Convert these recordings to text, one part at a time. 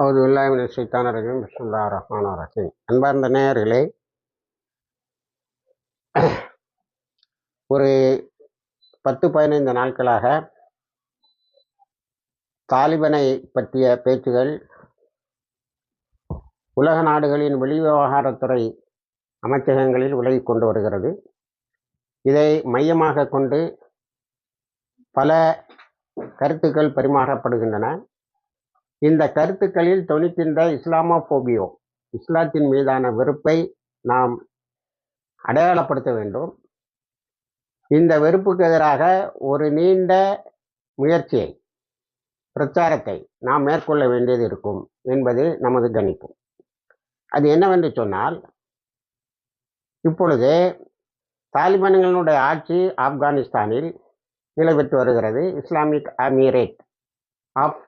அவது இல்லாமின் சைத்தான ரஜீம் பிஸ்மில்லா ரஹ்மான ரஹீம். அன்பார்ந்த நேயர்களே ஒரு பத்து பதினைந்து நாட்களாக தாலிபனை பற்றிய பேச்சுகள் உலக நாடுகளின் வெளிவிவகாரத்துறை அமைச்சகங்களில் விலகி கொண்டு வருகிறது. இதை மையமாக கொண்டு பல கருத்துக்கள் பரிமாறப்படுகின்றன. இந்த கருத்துக்களில் தொனிக்கின்ற இஸ்லாமோபோபியோ இஸ்லாத்தின் மீதான வெறுப்பை நாம் அடையாளப்படுத்த வேண்டும். இந்த வெறுப்புக்கு எதிராக ஒரு நீண்ட முயற்சியை பிரச்சாரத்தை நாம் மேற்கொள்ள வேண்டியது இருக்கும் என்பது நமது கணிப்பு அது என்னவென்று சொன்னால் இப்பொழுது தாலிபான்களுடைய ஆட்சி ஆப்கானிஸ்தானில் நிலைபெற்று வருகிறது. இஸ்லாமிக் அமீரேட் ஆஃப்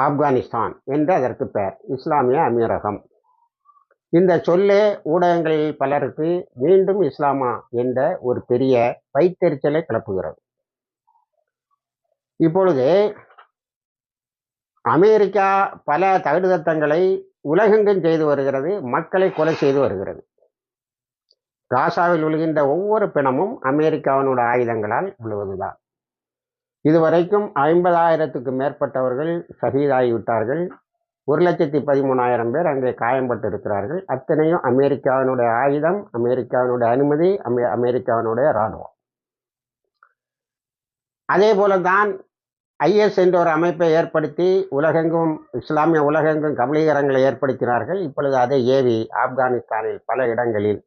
ஆப்கானிஸ்தான் என்று அதற்கு பெயர். இஸ்லாமிய அமீரகம். இந்த சொல்லே ஊடகங்களில் பலருக்கு மீண்டும் இஸ்லாமா என்ற ஒரு பெரிய வைத்தெரிச்சலை கிளப்புகிறது. இப்பொழுது அமெரிக்கா பல தகுடுதத்தங்களை உலகெங்கும் செய்து வருகிறது மக்களை கொலை செய்து வருகிறது. காசாவில் விழுகின்ற ஒவ்வொரு பிணமும் அமெரிக்காவினோட ஆயுதங்களால் விழுவதுதான். இதுவரைக்கும் ஐம்பதாயிரத்துக்கு மேற்பட்டவர்கள் ஷஹீதாகிவிட்டார்கள். ஒரு லட்சத்தி பதிமூணாயிரம் பேர் அங்கே காயம்பட்டு இருக்கிறார்கள் அத்தனையும் அமெரிக்காவினுடைய ஆயுதம் அமெரிக்காவினுடைய அனுமதி அமெ அமெரிக்காவினுடைய இராணுவம். அதே போல தான் ஐஎஸ் என்ற ஒரு அமைப்பை ஏற்படுத்தி உலகெங்கும் இஸ்லாமிய உலகெங்கும் கபலீகரங்களை ஏற்படுத்தினார்கள். இப்பொழுது அதை ஏவி ஆப்கானிஸ்தானில் பல இடங்களில்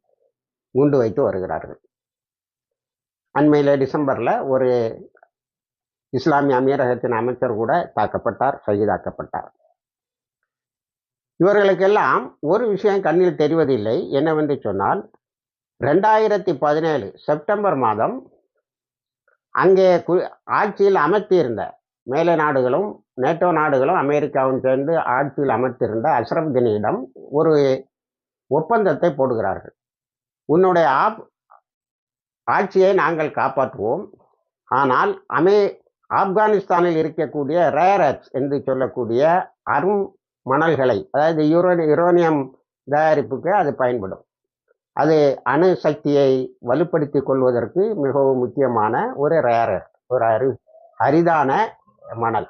குண்டு வைத்து வருகிறார்கள். அண்மையில் டிசம்பரில் ஒரு இஸ்லாமிய அமீரகத்தின் அமைச்சர் கூட தாக்கப்பட்டார் சகிதாக்கப்பட்டார் இவர்களுக்கெல்லாம் ஒரு விஷயம் கண்ணில் தெரிவதில்லை. என்னவென்று சொன்னால் ரெண்டாயிரத்தி பதினேழு செப்டம்பர் மாதம் அங்கே கு ஆட்சியில் அமர்த்தியிருந்த மேலை நாடுகளும் நேட்டோ நாடுகளும் அமெரிக்காவும் சேர்ந்து ஆட்சியில் அமர்த்தியிருந்த அஷ்ரப் கனியிடம் ஒரு ஒப்பந்தத்தை போடுகிறார்கள். உன்னுடைய ஆப் ஆட்சியை நாங்கள் காப்பாற்றுவோம். ஆனால் அமே ஆப்கானிஸ்தானில் இருக்கக்கூடிய ரேரட்ஸ் என்று சொல்லக்கூடிய அரும் மணல்களை அதாவது யூரோனி யுரோனியம் தயாரிப்புக்கு அது பயன்படும். அது அணு சக்தியை வலுப்படுத்தி கொள்வதற்கு மிகவும் முக்கியமான ஒரு ரேர் ஒரு அரு அரிதான மணல்.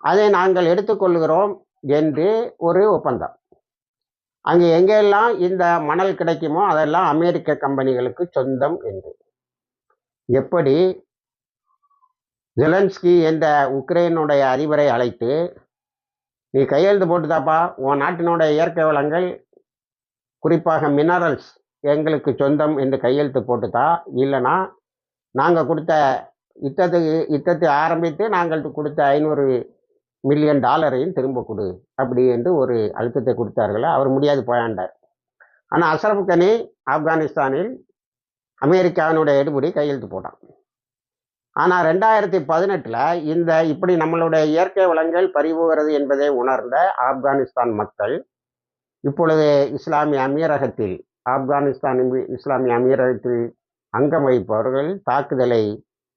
அதை நாங்கள் எடுத்துக்கொள்கிறோம் என்று ஒரு ஒப்பந்தம். அங்கே எங்கெல்லாம் இந்த மணல் கிடைக்குமோ அதெல்லாம் அமெரிக்க கம்பெனிகளுக்கு சொந்தம் என்று. எப்படி ஜெலன்ஸ்கி என்ற உக்ரைனுடைய அதிபரை அழைத்து நீ கையெழுத்து போட்டுதாப்பா உன் நாட்டினுடைய இயற்கை வளங்கள் குறிப்பாக மினரல்ஸ் எங்களுக்கு சொந்தம் என்று கையெழுத்து போட்டுதா இல்லைனா நாங்கள் கொடுத்த யுத்தத்துக்கு யுத்தத்தை ஆரம்பித்து நாங்கள் கொடுத்த ஐநூறு மில்லியன் டாலரையும் திரும்ப கொடு அப்படி என்று ஒரு அழுத்தத்தை கொடுத்தார்கள் அவர் முடியாது போயாண்டார். ஆனால் அசரப் கனி ஆப்கானிஸ்தானில் அமெரிக்காவினுடைய எடுபடி கையெழுத்து போட்டான். ஆனால் ரெண்டாயிரத்தி பதினெட்டில் இந்த இப்படி நம்மளுடைய இயற்கை வளங்கள் பறிபோகிறது என்பதை உணர்ந்த ஆப்கானிஸ்தான் மக்கள் இப்பொழுது இஸ்லாமிய அமீரகத்தில் ஆப்கானிஸ்தான் இஸ்லாமிய அமீரகத்தில் அங்கம் வகிப்பவர்கள் தாக்குதலை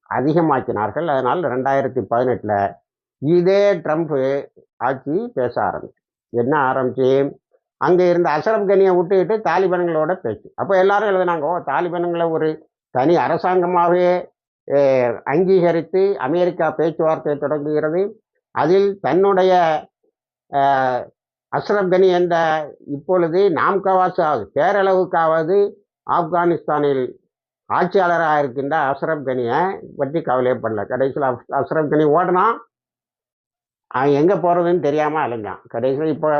அதிகமாக்கினார்கள். அதனால் ரெண்டாயிரத்தி பதினெட்டில் இதே ட்ரம்ப் ஆட்சி பேச ஆரம்பிச்சு. என்ன ஆரம்பிச்சு? அங்கே இருந்த அசரப் கனியை விட்டுக்கிட்டு தாலிபான்களோட பேச்சு. அப்போ எல்லாரும் எழுதுனாங்க ஓ தாலிபான்களை ஒரு தனி அரசாங்கமாகவே அங்கீகரித்து அமெரிக்கா பேச்சுவார்த்தை தொடங்குகிறது. அதில் தன்னுடைய அஸ்ரம் கனி என்ற இப்பொழுது நாம்கவாசாவது பேரளவுக்காவது ஆப்கானிஸ்தானில் ஆட்சியாளராக இருக்கின்ற அஷ்ரப் கனியை பற்றி கவலையே பண்ணல கடைசியில் அஸ்ரம் கனி ஓடினான் அவன் எங்கே போகிறதுன்னு தெரியாமல் அலைஞ்சான். கடைசியில் இப்போ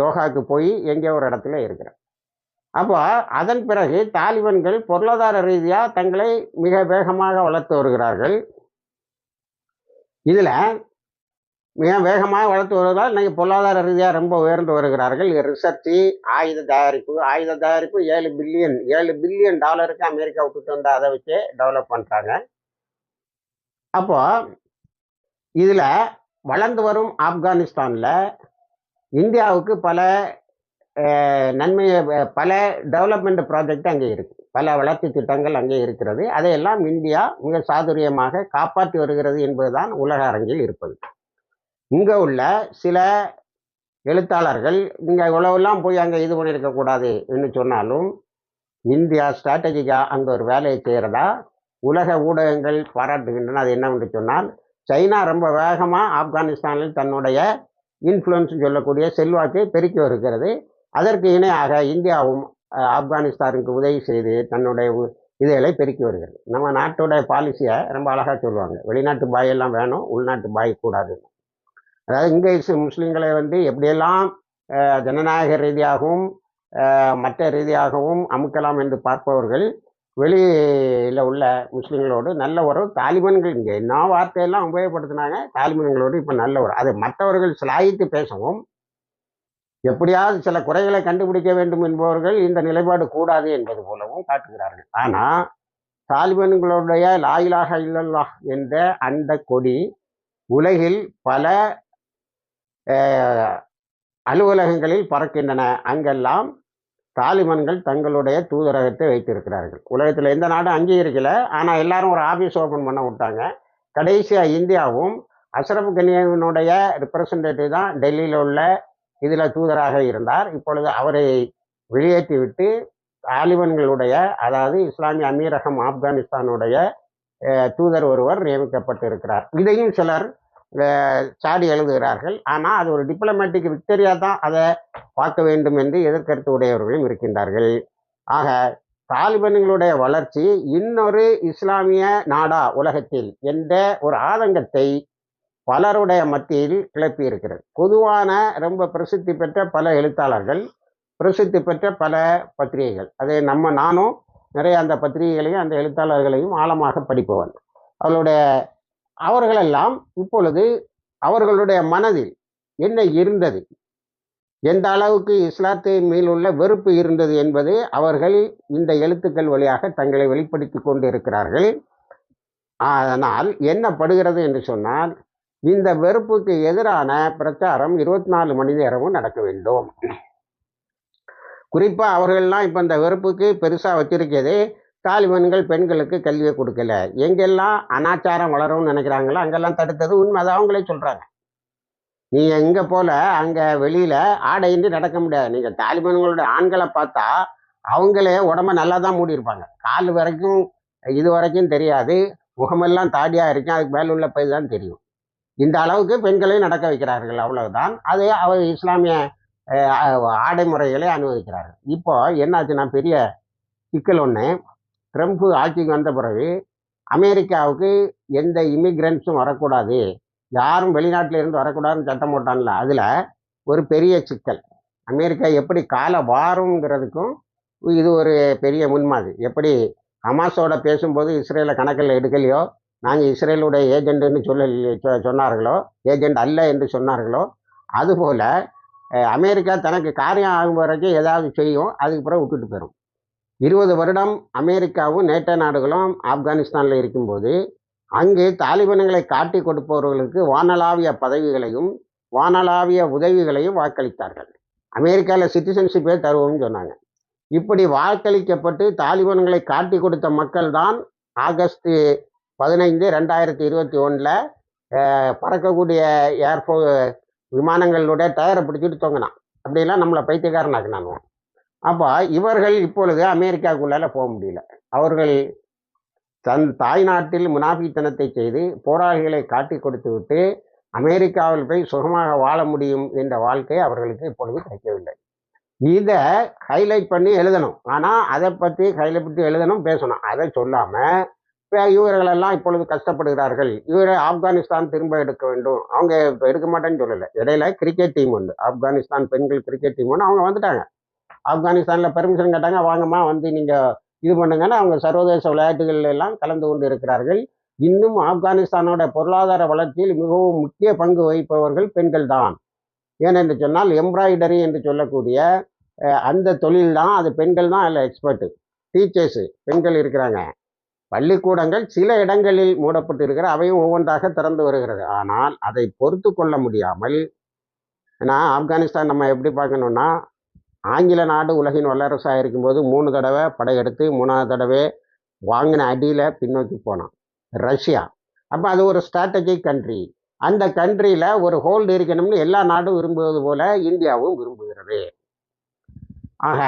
தோஹாவுக்கு போய் எங்கே ஒரு இடத்துல இருக்கிறான். அப்போ அதன் பிறகு தாலிபன்கள் பொருளாதார ரீதியாக தங்களை மிக வேகமாக வளர்த்து வருகிறார்கள். இதில் மிக வேகமாக வளர்த்து வருவதால் இன்றைக்கி பொருளாதார ரீதியாக ரொம்ப உயர்ந்து வருகிறார்கள். ரிசர்ச்சு ஆயுத தயாரிப்பு ஆயுத தயாரிப்பு ஏழு பில்லியன் ஏழு பில்லியன் டாலருக்கு அமெரிக்கா விட்டுட்டு வந்து அதை வச்சு டெவலப் பண்ணுறாங்க அப்போ இதில் வளர்ந்து வரும் ஆப்கானிஸ்தானில் இந்தியாவுக்கு பல நன்மை பல டெவலப்மெண்ட் ப்ராஜெக்ட் அங்கே இருக்குது பல வளர்ச்சி திட்டங்கள் அங்கே இருக்கிறது. அதையெல்லாம் இந்தியா மிக சாதுரியமாக காப்பாற்றி வருகிறது என்பதுதான் உலக அரங்கில் இருப்பது. இங்கே உள்ள சில எழுத்தாளர்கள் நீங்கள் இவ்வளவெல்லாம் போய் அங்கே இது பண்ணியிருக்கக்கூடாது என்று சொன்னாலும் இந்தியா ஸ்ட்ராட்டஜிக்காக அங்கே ஒரு வேலையை செய்கிறதா உலக ஊடகங்கள் பாராட்டுகின்றன. அது என்னவென்று சொன்னால் சைனா ரொம்ப வேகமாக ஆப்கானிஸ்தானில் தன்னுடைய இன்ஃப்ளூயன்ஸ் சொல்லக்கூடிய செல்வாக்கை பெருக்கி வருகிறது. அதற்கு இணையாக இந்தியாவும் ஆப்கானிஸ்தானுக்கு உதவி செய்து தன்னுடைய உ- இதுகளை பெருக்கி வருகிறது. நம்ம நாட்டோட பாலிசியை ரொம்ப அழகாக சொல்லுவாங்க. வெளிநாட்டு பாய் எல்லாம் வேணும் உள்நாட்டு பாய் கூடாது. அதாவது இங்கே முஸ்லீம்களை வந்து எப்படியெல்லாம் ஜனநாயக ரீதியாகவும் மற்ற ரீதியாகவும் அமுக்கலாம் என்று பார்ப்பவர்கள் வெளியில் உள்ள முஸ்லீம்களோடு நல்ல உறவு தாலிபான்கள் இங்கே. என்ன வார்த்தையெல்லாம் உபயோகப்படுத்தினாங்க? தாலிபான்களோடு இப்போ நல்ல உறவு. அது மற்றவர்கள் சிலாயித்து பேசவும் எப்படியாவது சில குறைகளை கண்டுபிடிக்க வேண்டும் என்பவர்கள் இந்த நிலைப்பாடு கூடாது என்பது போலவும் காட்டுகிறார்கள். ஆனால் தாலிபான்களுடைய லாயிலாக இல்லல்லா என்ற அந்த கொடி உலகில் பல அலுவலகங்களில் பறக்கின்றன. அங்கெல்லாம் தாலிபான்கள் தங்களுடைய தூதரகத்தை வைத்திருக்கிறார்கள். உலகத்தில் எந்த நாடும் அங்கீகரிக்கல. ஆனால் எல்லாரும் ஒரு ஆஃபீஸ் ஓப்பன் பண்ண விட்டாங்க. கடைசியாக இந்தியாவும் அஷ்ரப் கனியனுடைய ரிப்ரசன்டேட்டிவ் தான் டெல்லியில் உள்ள இதில் தூதராக இருந்தார். இப்பொழுது அவரை வெளியேற்றிவிட்டு தாலிபன்களுடைய அதாவது இஸ்லாமிய அமீரகம் ஆப்கானிஸ்தானுடைய தூதர் ஒருவர் நியமிக்கப்பட்டிருக்கிறார். இதையும் சிலர் சாடி எழுதுகிறார்கள். ஆனால் அது ஒரு டிப்ளமேட்டிக் விக்டரியா தான் அதை பார்க்க வேண்டும் என்று எதிர்கருத்து உடையவர்களும் இருக்கின்றார்கள். ஆக தாலிபன்களுடைய வளர்ச்சி இன்னொரு இஸ்லாமிய நாடா உலகத்தில் என்ற ஒரு ஆதங்கத்தை பலருடைய மத்தியில் கிளப்பி இருக்கிறது. பொதுவான ரொம்ப பிரசித்தி பெற்ற பல எழுத்தாளர்கள் பிரசித்தி பெற்ற பல பத்திரிகைகள். அதை நம்ம நானும் நிறைய அந்த பத்திரிகைகளையும் அந்த எழுத்தாளர்களையும் ஆழமாக படிப்பவன். அவளுடைய அவர்களெல்லாம் இப்பொழுது அவர்களுடைய மனதில் என்ன இருந்தது? எந்த அளவுக்கு இஸ்லாத்தின் மேல் உள்ள வெறுப்பு இருந்தது என்பது அவர்கள் இந்த எழுத்துக்கள் வழியாக தங்களை வெளிப்படுத்தி கொண்டு இருக்கிறார்கள் ஆனால் என்ன படுகிறது என்று சொன்னால் இந்த வெறுப்புக்கு எதிரான பிரச்சாரம் இருபத்தி நாலு மணி நேரமும் நடக்க வேண்டும். குறிப்பாக அவர்கள்லாம் இப்போ இந்த வெறுப்புக்கு பெருசாக வச்சிருக்கிறது தாலிபான்கள் பெண்களுக்கு கல்வியை கொடுக்கல. எங்கெல்லாம் அனாச்சாரம் வளரும்னு நினைக்கிறாங்களோ அங்கெல்லாம் தடுத்தது உண்மை அதை அவங்களே சொல்கிறாங்க நீங்கள் இங்கே போல அங்கே வெளியில் ஆடையின்றி நடக்க முடியாது. நீங்கள் தாலிபான்களோட ஆண்களை பார்த்தா அவங்களே உடம்ப நல்லா தான் மூடியிருப்பாங்க கால் வரைக்கும் இது வரைக்கும் தெரியாது. முகமெல்லாம் தாடியாக இருக்கும். அதுக்கு மேலே உள்ள பை தான் தெரியும். இந்த அளவுக்கு பெண்களையும் நடக்க வைக்கிறார்கள் அவ்வளவுதான். அது அவர் இஸ்லாமிய ஆடைமுறைகளை அனுமதிக்கிறார்கள். இப்போ என்னாச்சுன்னா பெரிய சிக்கல் ஒன்று ட்ரம்ப் ஆட்சிக்கு வந்த பிறகு அமெரிக்காவுக்கு எந்த இமிக்ரெண்ட்ஸும் வரக்கூடாது. யாரும் வெளிநாட்டில இருந்து வரக்கூடாதுன்னு சட்டம் போட்டான்ல. அதில் ஒரு பெரிய சிக்கல். அமெரிக்கா எப்படி காலை வாருங்கிறதுக்கும் இது ஒரு பெரிய முன்மாதிரி. எப்படி ஹமாஸோட பேசும்போது இஸ்ரேலை கணக்கில் எடுக்கலையோ நாங்கள் இஸ்ரேலுடைய ஏஜெண்ட்டுன்னு சொல்ல சொ- சொன்னார்களோ ஏஜெண்ட் அல்ல என்று சொன்னார்களோ அதுபோல் அமெரிக்கா தனக்கு காரியம் ஆகும் வரைக்கும் ஏதாவது செய்யும் அதுக்கு பிறகு விட்டுட்டு போயிடும் இருபது வருடம் அமெரிக்காவும் நேட்டோ நாடுகளும் ஆப்கானிஸ்தானில் இருக்கும்போது அங்கு தாலிபன்களை காட்டி கொடுப்பவர்களுக்கு வானளாவிய பதவிகளையும் வானளாவிய உதவிகளையும் வாக்களித்தார்கள். அமெரிக்காவில் சிட்டிசன்ஷிப்பே தருவோம்னு சொன்னாங்க. இப்படி வாக்களிக்கப்பட்டு தாலிபான்களை காட்டி கொடுத்த மக்கள் தான் ஆகஸ்ட் பதினைந்து ரெண்டாயிரத்தி இருபத்தி ஒன்றில் பறக்கக்கூடிய ஏர்ஃபோ விமானங்களுடைய டயரை பிடிச்சிட்டு தொங்கினான். அப்படிலாம் நம்மளை பைத்தியக்காரனாக்குனாங்க அப்போ இவர்கள் இப்பொழுது அமெரிக்காவுக்குள்ளால போக முடியல. அவர்கள் தன் தாய்நாட்டில் முனாபித்தனத்தை செய்து போராளிகளை காட்டி கொடுத்து விட்டு அமெரிக்காவில் போய் சுகமாக வாழ முடியும் என்ற வாழ்க்கை அவர்களுக்கு இப்பொழுது கிடைக்கவில்லை. இதை ஹைலைட் பண்ணி எழுதணும். ஆனால் அதை பற்றி ஹைலைட் பண்ணி எழுதணும் பேசணும். அதை சொல்லாமல் இவர்களெல்லாம் இப்பொழுது கஷ்டப்படுகிறார்கள். இவரை ஆப்கானிஸ்தான் திரும்ப எடுக்க வேண்டும். அவங்க இப்போ எடுக்க மாட்டேன்னு சொல்லலை. இடையில கிரிக்கெட் டீம் உண்டு. ஆப்கானிஸ்தான் பெண்கள் கிரிக்கெட் டீம் ஒன்று அவங்க வந்துட்டாங்க. ஆப்கானிஸ்தானில் பெர்மிஷன் கேட்டாங்க. வாங்கம்மா வந்து நீங்கள் இது பண்ணுங்கன்னா அவங்க சர்வதேச விளையாட்டுகள் எல்லாம் கலந்து கொண்டு இருக்கிறார்கள். இன்னும் ஆப்கானிஸ்தானோட பொருளாதார வளர்ச்சியில் மிகவும் முக்கிய பங்கு வகிப்பவர்கள் பெண்கள் தான். ஏனென்று சொன்னால் எம்ப்ராய்டரி என்று சொல்லக்கூடிய அந்த தொழில் தான் அது பெண்கள் தான் அதில் எக்ஸ்பர்ட்டு டீச்சர்ஸு பெண்கள் இருக்கிறாங்க. பள்ளிக்கூடங்கள் சில இடங்களில் மூடப்பட்டு இருக்கிற அவையும் ஒவ்வொன்றாக திறந்து வருகிறது. ஆனால் அதை பொறுத்து கொள்ள முடியாமல் ஏன்னா ஆப்கானிஸ்தான் நம்ம எப்படி பார்க்கணுன்னா ஆங்கில நாடு உலகின் வல்லரசாக இருக்கும்போது மூணு தடவை படையெடுத்து மூணாவது தடவை வாங்கின அடியில் பின்னோக்கி போனான். ரஷ்யா. அப்போ அது ஒரு ஸ்ட்ராட்டஜிக் கண்ட்ரி அந்த கண்ட்ரியில் ஒரு ஹோல்டு இருக்கணும்னு எல்லா நாடும் விரும்புவது போல இந்தியாவும் விரும்புகிறது. ஆக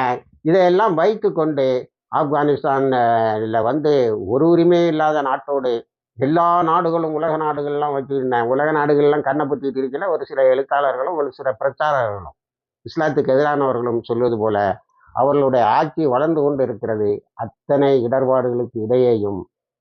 இதையெல்லாம் வைத்து கொண்டு ஆப்கானிஸ்தானில் வந்து ஒரு உரிமை இல்லாத நாட்டோடு எல்லா நாடுகளும் உலக நாடுகள்லாம் வச்சுருந்தேன் உலக நாடுகள்லாம் கண்ணை பற்றிட்டு இருக்கல ஒரு சில எழுத்தாளர்களும் ஒரு சில பிரச்சாரர்களும். இஸ்லாத்துக்கு எதிரானவர்களும் சொல்வது போல அவர்களுடைய ஆட்சி வளர்ந்து கொண்டு இருக்கிறது அத்தனை இடர்பாடுகளுக்கு இடையேயும்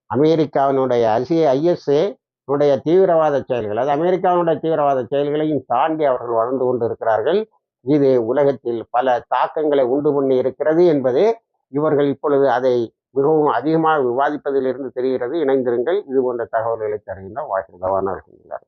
அமெரிக்காவினுடைய அசி ஐஎஸ்ஏ உடைய தீவிரவாத செயல்கள் அது அமெரிக்காவினுடைய தீவிரவாத செயல்களையும் தாண்டி அவர்கள் வளர்ந்து கொண்டு இருக்கிறார்கள் இது உலகத்தில் பல தாக்கங்களை உண்டு பண்ணி இருக்கிறது என்பது இவர்கள் இப்பொழுது அதை மிகவும் அதிகமாக விவாதிப்பதிலிருந்து தெரிகிறது. இணைந்திருங்கள். இது போன்ற தகவல்களை தருகின்ற வாய்ப்பு இருக்கின்றார்